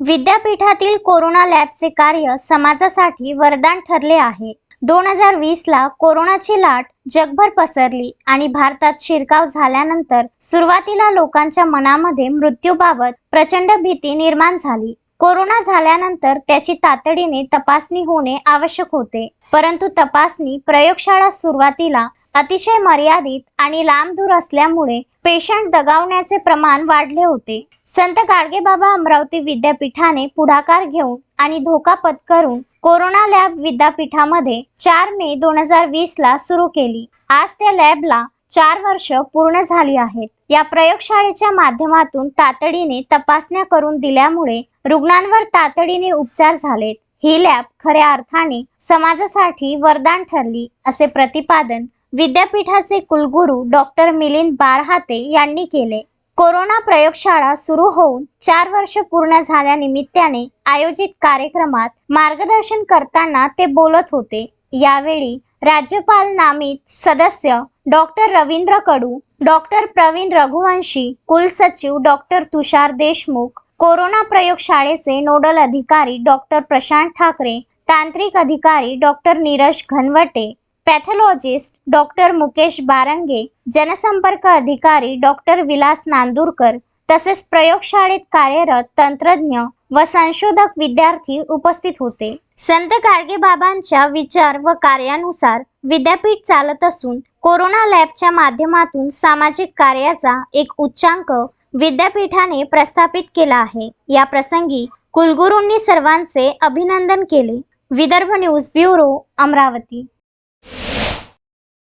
विद्यापीठातील कोरोना लॅबचे कार्य समाजासाठी वरदान ठरले आहे. दोन हजार वीसला कोरोनाची लाट जगभर पसरली आणि भारतात शिरकाव झाल्यानंतर सुरुवातीला लोकांच्या मनामध्ये मृत्यूबाबत प्रचंड भीती निर्माण झाली. कोरोना झाल्यानंतर त्याची तातडीने तपासणी होणे आवश्यक होते. परंतु तपासणी प्रयोगशाळा सुरुवातीला अतिशय मर्यादित आणि लांब दूर असल्यामुळे पेशंट दगावण्याचे प्रमाण वाढले होते. संत गाडगेबाबा अमरावती विद्यापीठाने पुढाकार घेऊन आणि धोका पत्करून कोरोना लॅब विद्यापीठामध्ये चार मे दोन हजार वीस ला सुरू केली. आज त्या लॅबला चार वर्ष पूर्ण झाली आहेत. या प्रयोगशाळेच्या माध्यमातून तातडीने तपासण्या करून दिल्यामुळे रुग्णांवर तातडीने उपचार झालेत. ही लॅब खऱ्या अर्थाने समाजासाठी वरदान ठरली असे प्रतिपादन विद्यापीठाचे कुलगुरू डॉक्टर मिलिंद बारहाते यांनी केले. कोरोना प्रयोगशाळा सुरू होऊन चार वर्ष पूर्ण झाल्यानिमित्ताने आयोजित कार्यक्रमात मार्गदर्शन करताना ते बोलत होते. यावेळी राज्यपाल नामित सदस्य डॉक्टर रवींद्र कडू डॉक्टर प्रवीण रघुवंशी कुलसचिव डॉक्टर तुषार देशमुख कोरोना प्रयोगशाळेचे नोडल अधिकारी डॉक्टर प्रशांत ठाकरे तांत्रिक अधिकारी doctor Neeraj Ghanawate pathologist doctor Mukesh Barange जनसंपर्क अधिकारी डॉक्टर विलास नांदूरकर तसेच प्रयोगशाळेत कार्यरत तंत्रज्ञ व संशोधक विद्यार्थी उपस्थित होते. संत गाडगे बाबांच्या विचार व कार्यानुसार विद्यापीठ चालत असून कोरोना लॅबच्या माध्यमातून सामाजिक कार्याचा एक उच्चांक विद्यापीठाने प्रस्थापित केला आहे. या प्रसंगी कुलगुरूंनी सर्वांचे अभिनंदन केले. Vidarbha news bureau Amravati.